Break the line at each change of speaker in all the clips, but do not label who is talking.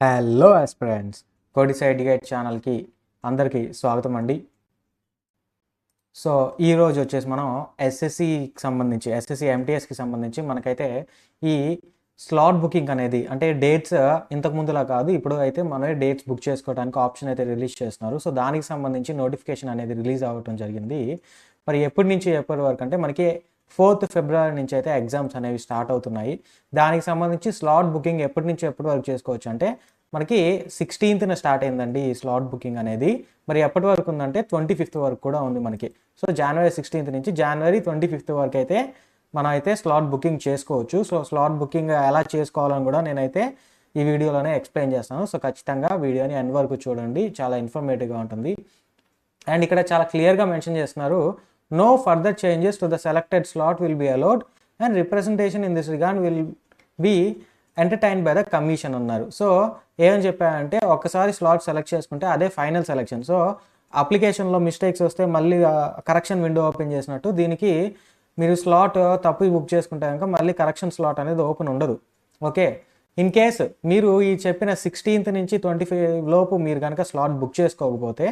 Hello aspirants కోడిసైడ్ guide ఛానల్కి అందరికీ స్వాగతం అండి. సో ఈరోజు వచ్చేసి మనం ఎస్ఎస్సికి సంబంధించి ఎస్ఎస్సి ఎంటీఎస్కి సంబంధించి మనకైతే ఈ స్లాట్ బుకింగ్ అనేది అంటే డేట్స్ ఇంతకు ముందులా కాదు ఇప్పుడు అయితే మనమే డేట్స్ బుక్ చేసుకోవడానికి ఆప్షన్ అయితే రిలీజ్ చేస్తున్నారు. సో దానికి సంబంధించి నోటిఫికేషన్ అనేది రిలీజ్ అవ్వటం జరిగింది. మరి ఎప్పటి నుంచి ఎప్పటి వరకు అంటే మనకి ఫోర్త్ ఫిబ్రవరి నుంచి అయితే ఎగ్జామ్స్ అనేవి స్టార్ట్ అవుతున్నాయి. దానికి సంబంధించి స్లాట్ బుకింగ్ ఎప్పటి నుంచి ఎప్పటి వరకు చేసుకోవచ్చు అంటే మనకి సిక్స్టీన్త్న స్టార్ట్ అయిందండి ఈ స్లాట్ బుకింగ్ అనేది. మరి ఎప్పటి వరకు ఉందంటే ట్వంటీ ఫిఫ్త్ వరకు కూడా ఉంది మనకి. సో జనవరి సిక్స్టీన్త్ నుంచి జనవరి ట్వంటీ ఫిఫ్త్ వరకు అయితే మనం అయితే స్లాట్ బుకింగ్ చేసుకోవచ్చు. సో స్లాట్ బుకింగ్ ఎలా చేసుకోవాలని కూడా నేనైతే ఈ వీడియోలోనే ఎక్స్ప్లెయిన్ చేస్తాను. సో ఖచ్చితంగా వీడియోని ఎండ్ వరకు చూడండి. చాలా ఇన్ఫర్మేటివ్గా ఉంటుంది. అండ్ ఇక్కడ చాలా క్లియర్గా మెన్షన్ చేస్తున్నారు no further changes to the selected slot will be allowed and representation in this regard will be entertain by the commission అన్నారు సో ఏమని చెప్పారంటే ఒకసారి స్లాట్ సెలెక్ట్ చేసుకుంటే అదే ఫైనల్ సెలెక్షన్ సో అప్లికేషన్లో మిస్టేక్స్ వస్తే మళ్ళీ కరెక్షన్ విండో ఓపెన్ చేసినట్టు దీనికి మీరు స్లాట్ తప్పు బుక్ చేసుకుంటే కనుక మళ్ళీ కరెక్షన్ స్లాట్ అనేది ఓపెన్ ఉండదు. ఓకే? ఇన్ కేస్ మీరు ఈ చెప్పిన సిక్స్టీన్త్ నుంచి ట్వంటీ ఫైవ్ లోపు మీరు కనుక స్లాట్ బుక్ చేసుకోకపోతే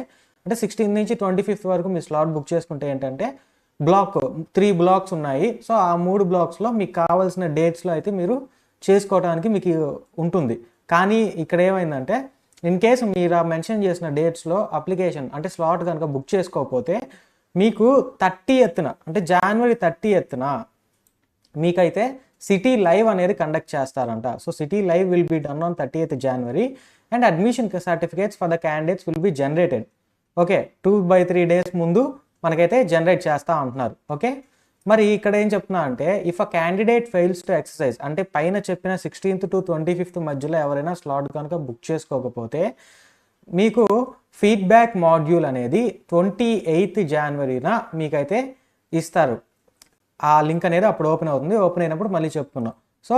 అంటే సిక్స్టీన్త్ నుంచి ట్వంటీ ఫిఫ్త్ వరకు మీరు స్లాట్ బుక్ చేసుకుంటే ఏంటంటే బ్లాక్ త్రీ బ్లాక్స్ ఉన్నాయి. సో ఆ మూడు బ్లాక్స్లో మీకు కావాల్సిన డేట్స్లో అయితే మీరు చేసుకోవడానికి మీకు ఉంటుంది. కానీ ఇక్కడ ఏమైందంటే ఇన్ కేసు మీరు ఆ మెన్షన్ చేసిన డేట్స్లో అప్లికేషన్ అంటే స్లాట్ కనుక బుక్ చేసుకోకపోతే మీకు థర్టీ ఎత్తున అంటే జనవరి థర్టీ ఎత్తున మీకైతే సిటీ లైవ్ అనేది కండక్ట్ చేస్తారంట. So city live will be done on thirty eighth January and admission certificates for the candidates will be generated okay two by three days ముందు మనకైతే జనరేట్ చేస్తా ఉంటున్నారు ఓకే మరి ఇక్కడ ఏం చెప్తున్నా అంటే if a candidate fails to exercise అంటే పైన చెప్పిన సిక్స్టీన్త్ టు ట్వంటీ ఫిఫ్త్ మధ్యలో ఎవరైనా స్లాట్ కనుక బుక్ చేసుకోకపోతే మీకు ఫీడ్బ్యాక్ మాడ్యూల్ అనేది ట్వంటీ ఎయిత్ జనవరిన మీకైతే ఇస్తారు. ఆ లింక్ అనేది అప్పుడు ఓపెన్ అవుతుంది. ఓపెన్ అయినప్పుడు మళ్ళీ చెప్తున్నాం. సో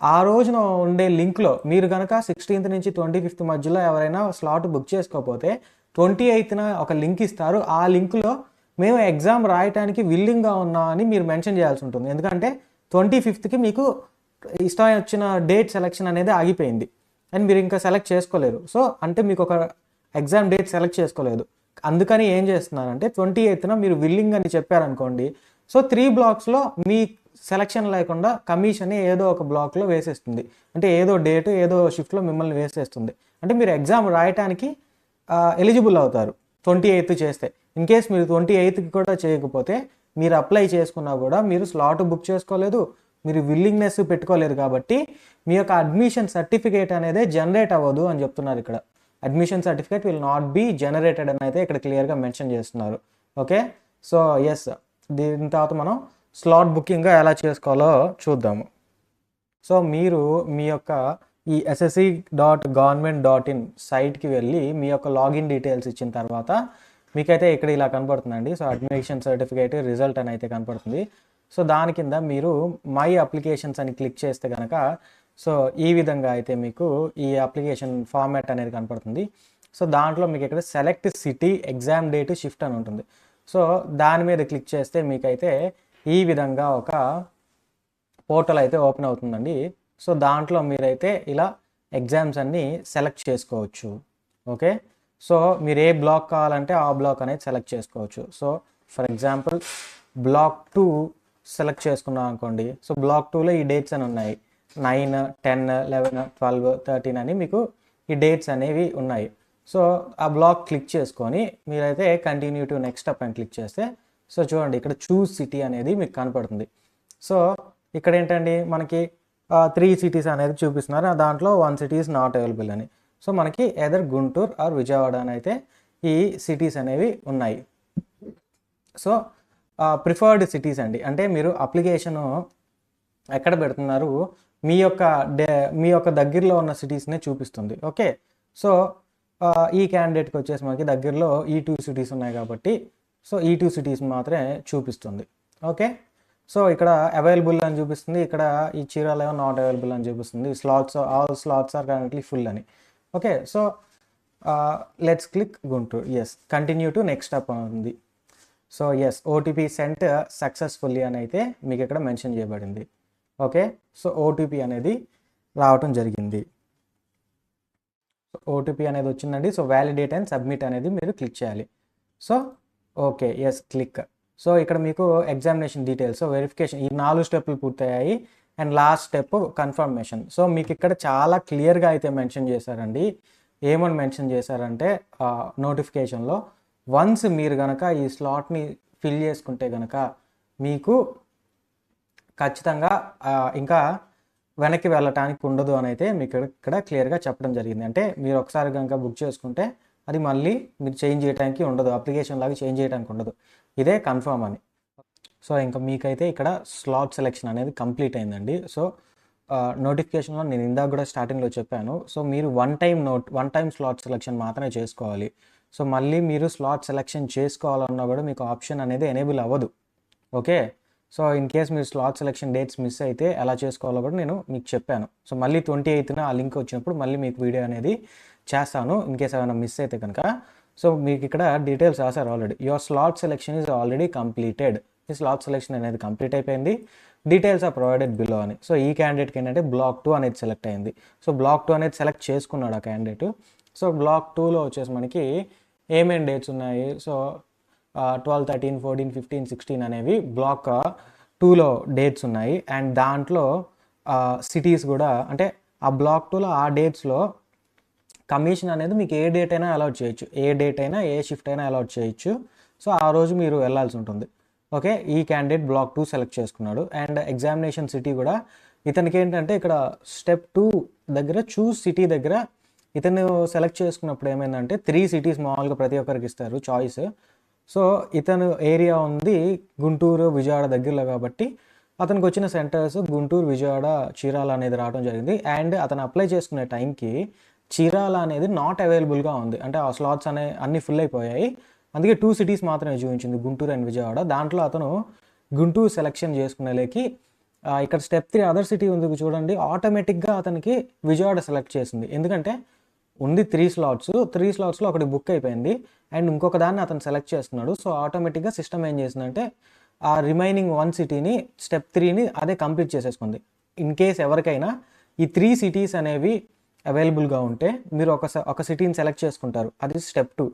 ఆ రోజున ఉండే లింక్లో మీరు కనుక సిక్స్టీన్త్ నుంచి ట్వంటీ ఫిఫ్త్ మధ్యలో ఎవరైనా స్లాట్ బుక్ చేసుకోకపోతే ట్వంటీ ఎయిత్న ఒక లింక్ ఇస్తారు. ఆ లింక్లో మేము ఎగ్జామ్ రాయటానికి విల్లింగ్గా ఉన్నా అని మీరు మెన్షన్ చేయాల్సి ఉంటుంది. ఎందుకంటే ట్వంటీ ఫిఫ్త్కి మీకు ఇష్టం వచ్చిన డేట్ సెలెక్షన్ అనేది ఆగిపోయింది. అండ్ మీరు ఇంకా సెలెక్ట్ చేసుకోలేరు. సో అంటే మీకు ఒక ఎగ్జామ్ డేట్ సెలెక్ట్ చేసుకోలేదు. అందుకని ఏం చేస్తున్నారంటే ట్వంటీ ఎయిత్న మీరు విల్లింగ్ అని చెప్పారనుకోండి. సో త్రీ బ్లాక్స్లో మీ సెలక్షన్ లేకుండా కమిషన్ ఏదో ఒక బ్లాక్లో వేసేస్తుంది. అంటే ఏదో డేట్ ఏదో షిఫ్ట్లో మిమ్మల్ని వేసేస్తుంది. అంటే మీరు ఎగ్జామ్ రాయటానికి ఎలిజిబుల్ అవుతారు. ట్వంటీ ఎయిత్ చేస్తే. ఇన్ కేస్ మీరు ట్వంటీ ఎయిత్కి కూడా చేయకపోతే మీరు అప్లై చేసుకున్నా కూడా మీరు స్లాట్ బుక్ చేసుకోలేదు మీరు విల్లింగ్నెస్ పెట్టుకోలేరు కాబట్టి మీ యొక్క అడ్మిషన్ సర్టిఫికేట్ అనేది జనరేట్ అవ్వదు అని చెప్తున్నారు ఇక్కడ. Admission certificate will not be generated అని అయితే ఇక్కడ క్లియర్గా మెన్షన్ చేస్తున్నారు. ఓకే సో ఎస్ దీని తర్వాత మనం స్లాట్ బుకింగ్ ఎలా చేసుకోవాలో చూద్దాము. సో మీరు మీ యొక్క ఈ SSC dot government dot in సైట్కి వెళ్ళి మీ యొక్క లాగిన్ డీటెయిల్స్ ఇచ్చిన తర్వాత మీకైతే ఇక్కడ ఇలా కనపడుతుందండి సో అడ్మిషన్ సర్టిఫికేట్ రిజల్ట్ అని అయితే కనపడుతుంది సో దాని కింద మీరు మై అప్లికేషన్స్ అని క్లిక్ చేస్తే కనుక సో ఈ విధంగా అయితే మీకు ఈ అప్లికేషన్ ఫార్మాట్ అనేది కనపడుతుంది సో దాంట్లో మీకు ఇక్కడ select city exam date shift అని ఉంటుంది. సో దాని మీద క్లిక్ చేస్తే మీకైతే ఈ విధంగా ఒక పోర్టల్ అయితే ఓపెన్ అవుతుందండి. సో దాంట్లో మీరైతే ఇలా ఎగ్జామ్స్ అన్నీ సెలెక్ట్ చేసుకోవచ్చు. ఓకే? సో మీరు ఏ బ్లాక్ కావాలంటే ఆ బ్లాక్ అనేది సెలెక్ట్ చేసుకోవచ్చు. So for example block two select చేసుకున్నాం అనుకోండి. సో బ్లాక్ టూలో ఈ డేట్స్ అని ఉన్నాయి. Nine ten eleven twelve thirteen అని మీకు ఈ డేట్స్ అనేవి ఉన్నాయి. సో ఆ బ్లాక్ క్లిక్ చేసుకొని మీరైతే కంటిన్యూ టు నెక్స్ట్ అప్ అని క్లిక్ చేస్తే సో చూడండి ఇక్కడ చూస్ సిటీ అనేది మీకు కనపడుతుంది. సో ఇక్కడ ఏంటండి? మనకి త్రీ సిటీస్ అనేది చూపిస్తున్నారు. దాంట్లో వన్ సిటీస్ నాట్ అవైలబుల్ అని. సో మనకి ఎదర్ గుంటూరు ఆర్ విజయవాడ అని అయితే ఈ సిటీస్ అనేవి ఉన్నాయి. సో ప్రిఫర్డ్ సిటీస్ అండి. అంటే మీరు అప్లికేషను ఎక్కడ పెడుతున్నారు? మీ యొక్క డే మీ యొక్క దగ్గరలో ఉన్న సిటీస్నే చూపిస్తుంది. ఓకే? సో ఈ క్యాండిడేట్కి వచ్చేసి మనకి దగ్గరలో ఈ టూ సిటీస్ ఉన్నాయి కాబట్టి సో ఈ టూ సిటీస్ మాత్రమే చూపిస్తుంది. ఓకే? సో ఇక్కడ అవైలబుల్ అని చూపిస్తుంది. ఇక్కడ ఈ చీరాల నాట్ అవైలబుల్ అని చూపిస్తుంది. Slots all slots are currently full అని. Okay so let's click Guntur yes continue to next up ఉంది so yes OTP sent successfully అని అయితే మీకు ఇక్కడ మెన్షన్ చేయబడింది. ఓకే సో ఓటీపీ అనేది రావటం జరిగింది. ఓటీపీ అనేది వచ్చిందండి. సో వ్యాలిడేట్ అండ్ సబ్మిట్ అనేది మీరు క్లిక్ చేయాలి. So okay yes click so ఇక్కడ మీకు ఎగ్జామినేషన్ డీటెయిల్స్ సో వెరిఫికేషన్ ఈ నాలుగు స్టెప్లు పూర్తయ్యాయి. And last step confirmation. So మీకు ఇక్కడ చాలా క్లియర్గా అయితే మెన్షన్ చేశారండి. ఏమని మెన్షన్ చేశారంటే నోటిఫికేషన్లో వన్స్ మీరు కనుక ఈ స్లాట్ని ఫిల్ చేసుకుంటే కనుక మీకు ఖచ్చితంగా ఇంకా వెనక్కి వెళ్ళటానికి ఉండదు అని అయితే మీకు ఇక్కడ- ఇక్కడ క్లియర్గా చెప్పడం జరిగింది. అంటే మీరు ఒకసారి కనుక బుక్ చేసుకుంటే అది మళ్ళీ మీరు చేంజ్ చేయడానికి ఉండదు. అప్లికేషన్ లాగా చేంజ్ చేయడానికి ఉండదు. ఇదే కన్ఫర్మ్ అని. సో ఇంకా మీకైతే ఇక్కడ స్లాట్ సెలెక్షన్ అనేది కంప్లీట్ అయిందండి. సో నోటిఫికేషన్లో నేను ఇందాక కూడా స్టార్టింగ్లో చెప్పాను. సో మీరు one time note one time slot selection మాత్రమే చేసుకోవాలి. సో మళ్ళీ మీరు స్లాట్ సెలెక్షన్ చేసుకోవాలన్నా కూడా మీకు ఆప్షన్ అనేది ఎనేబుల్ అవ్వదు. ఓకే? సో ఇన్ కేస్ మీరు స్లాట్ సెలెక్షన్ డేట్స్ మిస్ అయితే ఎలా చేసుకోవాలో కూడా నేను మీకు చెప్పాను. సో మళ్ళీ ట్వంటీ ఎయిత్న ఆ లింక్ వచ్చినప్పుడు మళ్ళీ మీకు వీడియో అనేది చేస్తాను. ఇన్ కేస్ ఏమైనా మిస్ అయితే కనుక. సో మీకు ఇక్కడ డీటెయిల్స్ రాశారు already your slot selection is already completed his slot selection అనేది కంప్లీట్ అయిపోయింది. డీటెయిల్స్ ఆర్ ప్రొవైడెడ్ బిలో అని. సో ఈ క్యాండిడేట్కి ఏంటంటే బ్లాక్ టూ అనేది సెలెక్ట్ అయింది. సో బ్లాక్ టూ అనేది సెలెక్ట్ చేసుకున్నాడు ఆ క్యాండిడేట్ సో బ్లాక్ టూలో వచ్చేసి మనకి ఏమేమి డేట్స్ ఉన్నాయి? So twelve thirteen fourteen fifteen sixteen అనేవి బ్లాక్ టూలో డేట్స్ ఉన్నాయి. అండ్ దాంట్లో సిటీస్ కూడా అంటే ఆ బ్లాక్ టూలో ఆ డేట్స్లో కమిషన్ అనేది మీకు ఏ డేట్ అయినా అలౌట్ చేయొచ్చు. ఏ డేట్ అయినా ఏ షిఫ్ట్ అయినా అలౌట్ చేయొచ్చు. సో ఆ రోజు మీరు వెళ్ళాల్సి ఉంటుంది. ఓకే ఈ క్యాండిడేట్ బ్లాక్ టూ సెలెక్ట్ చేసుకున్నాడు. అండ్ ఎగ్జామినేషన్ సిటీ కూడా ఇతనికి ఏంటంటే ఇక్కడ స్టెప్ టూ దగ్గర చూస్ సిటీ దగ్గర ఇతను సెలెక్ట్ చేసుకున్నప్పుడు ఏమైందంటే త్రీ సిటీస్ మామూలుగా ప్రతి ఒక్కరికి ఇస్తారు చాయిస్ సో ఇతను ఏరియా ఉంది గుంటూరు విజయవాడ దగ్గరలో కాబట్టి అతనికి వచ్చిన సెంటర్స్ గుంటూరు విజయవాడ చీరాల అనేది రావడం జరిగింది. అండ్ అతను అప్లై చేసుకునే టైంకి చీరాల అనేది నాట్ అవైలబుల్గా ఉంది. అంటే ఆ స్లాట్స్ అనే అన్ని ఫుల్ అయిపోయాయి. అందుకే టూ సిటీస్ మాత్రమే చూపించింది గుంటూరు అండ్ విజయవాడ. దాంట్లో అతను గుంటూరు సెలెక్షన్ చేసుకునేలేకి ఇక్కడ స్టెప్ త్రీ అదర్ సిటీ ఉంది చూడండి ఆటోమేటిక్గా అతనికి విజయవాడ సెలెక్ట్ చేసింది. ఎందుకంటే ఉంది త్రీ స్లాట్స్ త్రీ స్లాట్స్లో ఒకటి బుక్ అయిపోయింది అండ్ ఇంకొక దాన్ని అతను సెలెక్ట్ చేస్తున్నాడు. సో ఆటోమేటిక్గా సిస్టమ్ ఏం చేసిందంటే ఆ రిమైనింగ్ వన్ సిటీని స్టెప్ త్రీని అదే కంప్లీట్ చేసేసుకుంది. ఇన్ కేస్ ఎవరికైనా ఈ త్రీ సిటీస్ అనేవి అవైలబుల్గా ఉంటే మీరు ఒక ఒక సిటీని సెలెక్ట్ చేసుకుంటారు. అది స్టెప్ టూ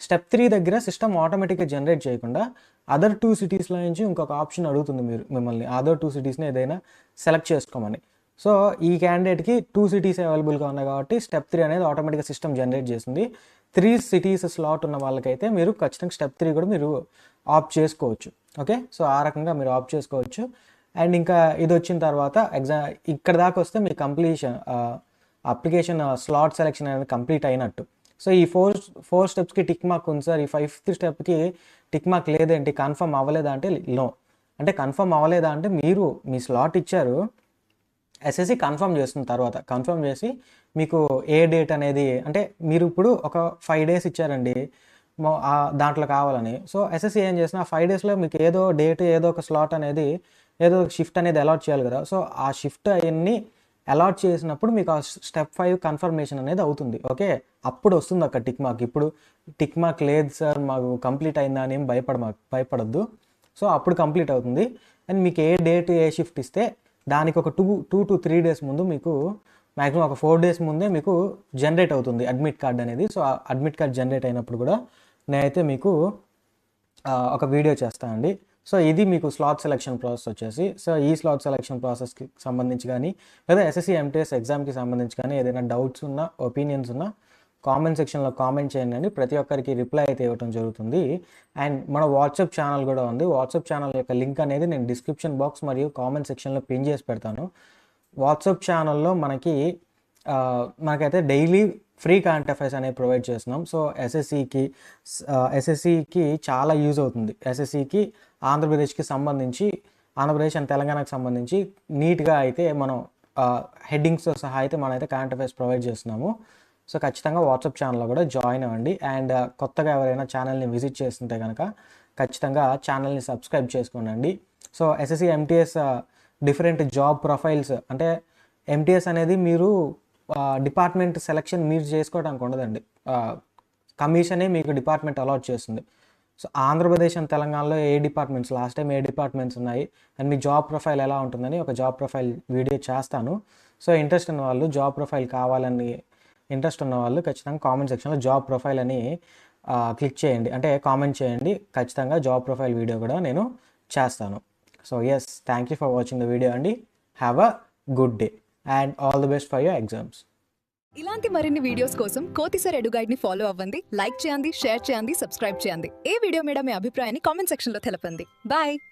స్టెప్ త్రీ దగ్గర సిస్టమ్ ఆటోమేటిక్గా జనరేట్ చేయకుండా అదర్ టూ సిటీస్లో నుంచి ఇంకొక ఆప్షన్ అడుగుతుంది మీరు మిమ్మల్ని. అదర్ టూ సిటీస్ని ఏదైనా సెలెక్ట్ చేసుకోమని. సో ఈ క్యాండిడేట్కి టూ సిటీస్ అవైలబుల్గా ఉన్నాయి కాబట్టి స్టెప్ త్రీ అనేది ఆటోమేటిక్గా సిస్టమ్ జనరేట్ చేస్తుంది. త్రీ సిటీస్ స్లాట్ ఉన్న వాళ్ళకైతే మీరు ఖచ్చితంగా స్టెప్ త్రీ కూడా మీరు ఆప్ చేసుకోవచ్చు. ఓకే సో ఆ రకంగా మీరు ఆప్ చేసుకోవచ్చు. అండ్ ఇంకా ఇది వచ్చిన తర్వాత ఎగ్జామ్ ఇక్కడ దాకా వస్తే మీ కంప్లీషన్ అప్లికేషన్ స్లాట్ సెలెక్షన్ అనేది కంప్లీట్ అయినట్టు. సో ఈ ఫోర్ ఫోర్ స్టెప్స్కి టిక్ మార్క్ ఉంది సార్. ఈ ఫైవ్త్ స్టెప్కి టిక్ మార్క్ లేదేంటి కన్ఫర్మ్ అవ్వలేదా అంటే నో. అంటే కన్ఫర్మ్ అవ్వలేదా అంటే మీరు మీ స్లాట్ ఇచ్చారు. ఎస్ఎస్సి కన్ఫర్మ్ చేస్తున్న తర్వాత. కన్ఫర్మ్ చేసి మీకు ఏ డేట్ అనేది అంటే మీరు ఇప్పుడు ఒక ఫైవ్ డేస్ ఇచ్చారండి. దాంట్లో కావాలని. సో ఎస్ఎస్సి ఏం చేసిన ఆ ఫైవ్ డేస్లో మీకు ఏదో డేట్ ఏదో ఒక స్లాట్ అనేది ఏదో ఒక షిఫ్ట్ అనేది అలాట్ చేయాలి కదా. సో ఆ షిఫ్ట్ అవన్నీ అలాట్ చేసినప్పుడు మీకు ఆ స్టెప్ ఫైవ్ కన్ఫర్మేషన్ అనేది అవుతుంది. ఓకే? అప్పుడు వస్తుంది అక్కడ టిక్ మార్క్ ఇప్పుడు టిక్ మార్క్ లేదు సార్ మాకు కంప్లీట్ అయిందా అని ఏం భయపడ మాకు భయపడద్దు. సో అప్పుడు కంప్లీట్ అవుతుంది. అండ్ మీకు ఏ డేట్ ఏ షిఫ్ట్ ఇస్తే దానికి ఒక two two to three days ముందు మీకు మ్యాక్సిమం ఒక ఫోర్ డేస్ ముందే మీకు జనరేట్ అవుతుంది అడ్మిట్ కార్డ్ అనేది. సో ఆ అడ్మిట్ కార్డ్ జనరేట్ అయినప్పుడు కూడా నేనైతే మీకు ఒక వీడియో చేస్తానండి సో ఇది మీకు స్లాట్ సెలెక్షన్ ప్రాసెస్ వచ్చేసి సో ఈ స్లాట్ సెలెక్షన్ ప్రాసెస్కి సంబంధించి కానీ లేదా ఎస్ఎస్సి ఎంటీఎస్ ఎగ్జామ్కి సంబంధించి కానీ ఏదైనా డౌట్స్ ఉన్నా ఒపీనియన్స్ ఉన్నా కామెంట్ సెక్షన్లో కామెంట్ చేయండి అండి ప్రతి ఒక్కరికి రిప్లై అయితే ఇవ్వడం జరుగుతుంది. అండ్ మన వాట్సాప్ ఛానల్ కూడా ఉంది. వాట్సాప్ ఛానల్ యొక్క లింక్ అనేది నేను డిస్క్రిప్షన్ బాక్స్ మరియు కామెంట్ సెక్షన్లో పిన్ చేసి పెడతాను. వాట్సాప్ ఛానల్లో మనకి మనకైతే డైలీ ఫ్రీ కరెంట్ అఫైర్స్ అనేవి ప్రొవైడ్ చేస్తున్నాం. సో ఎస్ఎస్సికి ఎస్ఎస్సికి చాలా యూజ్ అవుతుంది. ఎస్ఎస్సికి ఆంధ్రప్రదేశ్కి సంబంధించి ఆంధ్రప్రదేశ్ అండ్ తెలంగాణకు సంబంధించి నీట్గా అయితే మనం హెడ్డింగ్స్తో సహా అయితే మనమైతే కరెంట్ అఫైర్స్ ప్రొవైడ్ చేస్తున్నాము. సో ఖచ్చితంగా వాట్సాప్ ఛానల్లో కూడా జాయిన్ అవ్వండి. అండ్ కొత్తగా ఎవరైనా ఛానల్ని విజిట్ చేస్తుంటే కనుక ఖచ్చితంగా ఛానల్ని సబ్స్క్రైబ్ చేసుకోండి so SSC MTS different job profiles అంటే ఎంటీఎస్ అనేది మీరు డిపార్ట్మెంట్ సెలెక్షన్ మీరు చేసుకోవడానికి ఉండదండి. కమిషనే మీకు డిపార్ట్మెంట్ అలాట్ చేస్తుంది. సో ఆంధ్రప్రదేశ్ అండ్ తెలంగాణలో ఏ డిపార్ట్మెంట్స్ లాస్ట్ టైం ఏ డిపార్ట్మెంట్స్ ఉన్నాయి అండ్ మీ జాబ్ ప్రొఫైల్ ఎలా ఉంటుందని ఒక జాబ్ ప్రొఫైల్ వీడియో చేస్తాను. సో ఇంట్రెస్ట్ ఉన్న వాళ్ళు జాబ్ ప్రొఫైల్ కావాలని ఇంట్రెస్ట్ ఉన్న వాళ్ళు ఖచ్చితంగా కామెంట్ సెక్షన్లో జాబ్ ప్రొఫైల్ అని క్లిక్ చేయండి. అంటే కామెంట్ చేయండి. ఖచ్చితంగా జాబ్ ప్రొఫైల్ వీడియో కూడా నేను చేస్తాను. So yes thank you for watching the video అండి. Have a good day and all the best for your exams
ఇలాంటి మరిన్ని వీడియోస్ కోసం కోతిసర్ ఎడు గైడ్ని ఫాలో అవ్వండి లైక్ చేయండి షేర్ చేయండి సబ్స్క్రైబ్ చేయండి. ఏ వీడియో మీద మీ అభిప్రాయాన్ని కామెంట్ సెక్షన్లో తెలపండి. బాయ్